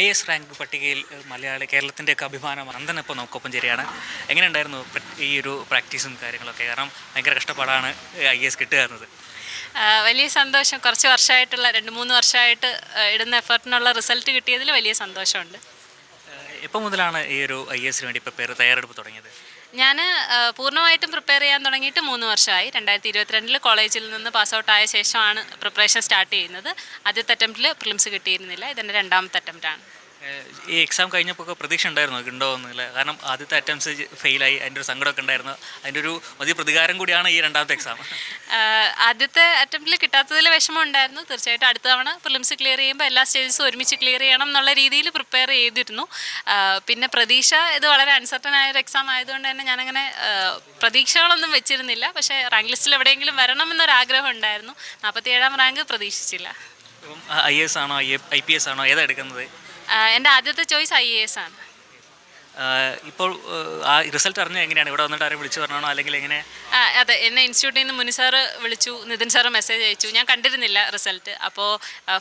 I S rank പട്ടികയിൽ മലയാളി കേരളത്തിന്റെയൊക്കെ അഭിമാനം അന്തൻ ഇപ്പോൾ നമുക്കൊപ്പം ചേരുകയാണ്. എങ്ങനെ ഉണ്ടായിരുന്നു ഈ ഒരു പ്രാക്ടീസും കാര്യങ്ങളൊക്കെ? കാരണം ഭയങ്കര കഷ്ടപ്പാടാണ് ഐ എസ് കിട്ടുക എന്നത് വലിയ സന്തോഷം. കുറച്ച് വർഷമായിട്ടുള്ള രണ്ട് മൂന്ന് വർഷമായിട്ട് ഇടുന്ന എഫേർട്ടിനുള്ള റിസൾട്ട് കിട്ടിയതിൽ വലിയ സന്തോഷമുണ്ട്. എപ്പോൾ മുതലാണ് ഈ ഒരു ഐ എസിന് വേണ്ടി പ്രിപ്പയർ തയ്യാറെടുപ്പ് തുടങ്ങിയത്? ഞാൻ പൂർണമായിട്ടും പ്രിപ്പയർ ചെയ്യാൻ തുടങ്ങിയിട്ട് മൂന്ന് വർഷമായി. രണ്ടായിരത്തി ഇരുപത്തിരണ്ടിൽ കോളേജിൽ നിന്ന് പാസ് ഔട്ട് ആയ ശേഷമാണ് പ്രിപ്പറേഷൻ സ്റ്റാർട്ട് ചെയ്യുന്നത്. ആദ്യത്തെ അറ്റംപ്റ്റിൽ പ്രിലിംസ് കിട്ടിയിരുന്നില്ല. ഇതെന്റെ രണ്ടാമത്തെ അറ്റംപ്റ്റാണ് ഈ എക്സാം കഴിഞ്ഞപ്പോൾ ഒക്കെ പ്രതീക്ഷ ഉണ്ടായിരുന്നു ഉണ്ടോ എന്നില്ല കാരണം ആദ്യത്തെ അറ്റംപ്റ്റ്സ് ഫെയിലായി അതിന്റെ ഒരു സങ്കടമൊക്കെ ഉണ്ടായിരുന്നു. അതിന്റെ ഒരു വലിയ പ്രതികാരം കൂടിയാണ് ഈ രണ്ടാമത്തെ എക്സാം ആദ്യത്തെ അറ്റംപ്റ്റിൽ കിട്ടാത്തതിൽ വിഷമം ഉണ്ടായിരുന്നു. തീർച്ചയായിട്ടും അടുത്ത തവണ പ്രിലിംസ് ക്ലിയർ ചെയ്യുമ്പോൾ എല്ലാ സ്റ്റേജസും ഒരുമിച്ച് ക്ലിയർ ചെയ്യണം എന്നുള്ള രീതിയിൽ പ്രിപ്പയർ ചെയ്തിരുന്നു. പിന്നെ പ്രതീക്ഷ ഇത് വളരെ അൺസർട്ടൺ ആയ ഒരു എക്സാം ആയതുകൊണ്ട് തന്നെ ഞാനങ്ങനെ പ്രതീക്ഷകളൊന്നും വെച്ചിരുന്നില്ല. പക്ഷേ റാങ്ക് ലിസ്റ്റിൽ എവിടെയെങ്കിലും വരണം എന്നൊരാഗ്രഹം ഉണ്ടായിരുന്നു. നാൽപ്പത്തി ഏഴാം റാങ്ക് പ്രതീക്ഷിച്ചില്ല ഐ എസ് ആണോ ഐ പി എസ് ആണോ? ഏതാ എടുക്കുന്നത്? എന്റെ ആദ്യത്തെ ചോയ്സ് ഐ എ എസ് ആണ്. ഇപ്പോൾ ആ റിസൾട്ട് അറിഞ്ഞ എങ്ങനെയാണ്? ഇവിടെ വന്നിട്ട് ആരെയും വിളിച്ചു പറഞ്ഞാണോ? അല്ലെങ്കിൽ എങ്ങനെ? ആ അതെ എന്നെ ഇൻസ്റ്റിറ്റ്യൂട്ടിൽ നിന്ന് മുനി സാറ് വിളിച്ചു നിതിൻ സാറ് മെസ്സേജ് അയച്ചു. ഞാൻ കണ്ടിരുന്നില്ല റിസൾട്ട്. അപ്പോൾ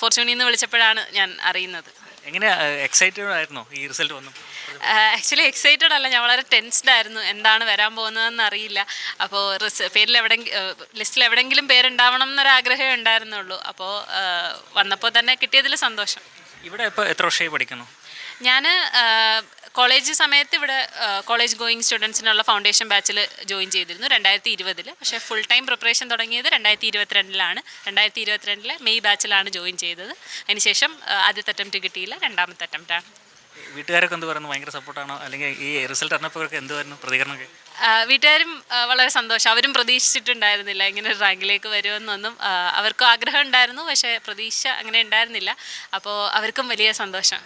ഫോർച്യൂണിൽ നിന്ന് വിളിച്ചപ്പോഴാണ് ഞാൻ അറിയുന്നത്. എങ്ങനെ എക്സൈറ്റഡ് ആയിരുന്നോ ഈ റിസൾട്ട് വന്നു? ആക്ച്വലി എക്സൈറ്റഡ് അല്ല. ഞാൻ വളരെ ടെൻസ്ഡ് ആയിരുന്നു. എന്താണ് വരാൻ പോകുന്നതെന്ന് അറിയില്ല. അപ്പോൾ റിസ് പേരിൽ എവിടെ ലിസ്റ്റിൽ എവിടെയെങ്കിലും പേരുണ്ടാവണം എന്നൊരാഗ്രഹമേ ഉണ്ടായിരുന്നുള്ളൂ. അപ്പോൾ വന്നപ്പോൾ തന്നെ കിട്ടിയതിൽ സന്തോഷം. ഇവിടെ ഇപ്പോൾ എത്ര വർഷമായി പഠിക്കുന്നു? ഞാൻ കോളേജ് സമയത്ത് ഇവിടെ കോളേജ് ഗോയിങ് സ്റ്റുഡൻസിനുള്ള ഫൗണ്ടേഷൻ ബാച്ചിൽ ജോയിൻ ചെയ്തിരുന്നു രണ്ടായിരത്തി ഇരുപതിൽ പക്ഷേ ഫുൾ ടൈം പ്രിപ്പറേഷൻ തുടങ്ങിയത് രണ്ടായിരത്തി ഇരുപത്തിരണ്ടിലാണ് രണ്ടായിരത്തി ഇരുപത്തിരണ്ടിലെ മെയ് ബാച്ചിലാണ് ജോയിൻ ചെയ്തത്. അതിനുശേഷം ആദ്യത്തെ അറ്റംപ്റ്റ് കിട്ടിയില്ല. രണ്ടാമത്തെ അറ്റംപ്റ്റാണ് വീട്ടുകാരൊക്കെ എന്ത് പറയുന്നു? ഭയങ്കര സപ്പോർട്ടാണോ? അല്ലെങ്കിൽ ഈ റിസൾട്ട് അറിഞ്ഞപ്പോഴൊക്കെ എന്ത് പറഞ്ഞു പ്രതികരണമൊക്കെ? വീട്ടുകാരും വളരെ സന്തോഷം. അവരും പ്രതീക്ഷിച്ചിട്ടുണ്ടായിരുന്നില്ല ഇങ്ങനെ ഒരു റാങ്കിലേക്ക് വരുമെന്നൊന്നും. അവർക്കും ആഗ്രഹം ഉണ്ടായിരുന്നു പക്ഷേ പ്രതീക്ഷ അങ്ങനെ ഉണ്ടായിരുന്നില്ല. അപ്പോൾ അവർക്കും വലിയ സന്തോഷം.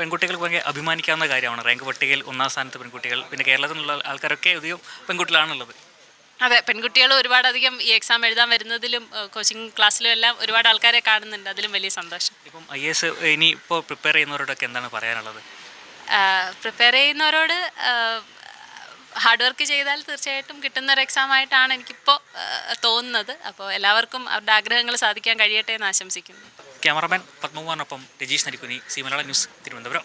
പെൺകുട്ടികൾക്ക് ഭയങ്കര അഭിമാനിക്കാവുന്ന കാര്യമാണ്? റാങ്ക് പട്ടികയിൽ ഒന്നാം സ്ഥാനത്ത് പെൺകുട്ടികൾ പിന്നെ കേരളത്തിലുള്ള ആൾക്കാരൊക്കെ അധികം പെൺകുട്ടികളാണുള്ളത്. അതെ പെൺകുട്ടികൾ ഒരുപാടധികം ഈ എക്സാം എഴുതാൻ വരുന്നതിലും കോച്ചിങ് ക്ലാസ്സിലും എല്ലാം ഒരുപാട് ആൾക്കാരെ കാണുന്നുണ്ട്. അതിലും വലിയ സന്തോഷം. ഇപ്പം ഐ എസ് ഇനി ഇപ്പോൾ പ്രിപ്പയർ ചെയ്യുന്നവരോടൊക്കെ എന്താണ് പറയാനുള്ളത്? പ്രിപ്പയർ ചെയ്യുന്നവരോട് ഹാർഡ് വർക്ക് ചെയ്താൽ തീർച്ചയായിട്ടും കിട്ടുന്ന ഒരു എക്സാം ആയിട്ടാണ് എനിക്കിപ്പോൾ തോന്നുന്നത്. അപ്പോൾ എല്ലാവർക്കും അവരുടെ ആഗ്രഹങ്ങൾ സാധിക്കാൻ കഴിയട്ടെ എന്ന് ആശംസിക്കുന്നു. ക്യാമറമാൻ പത്മകുമാറിനൊപ്പം രജീഷ് നരിക്കുനി സി മലയാള ന്യൂസ് തിരുവനന്തപുരം.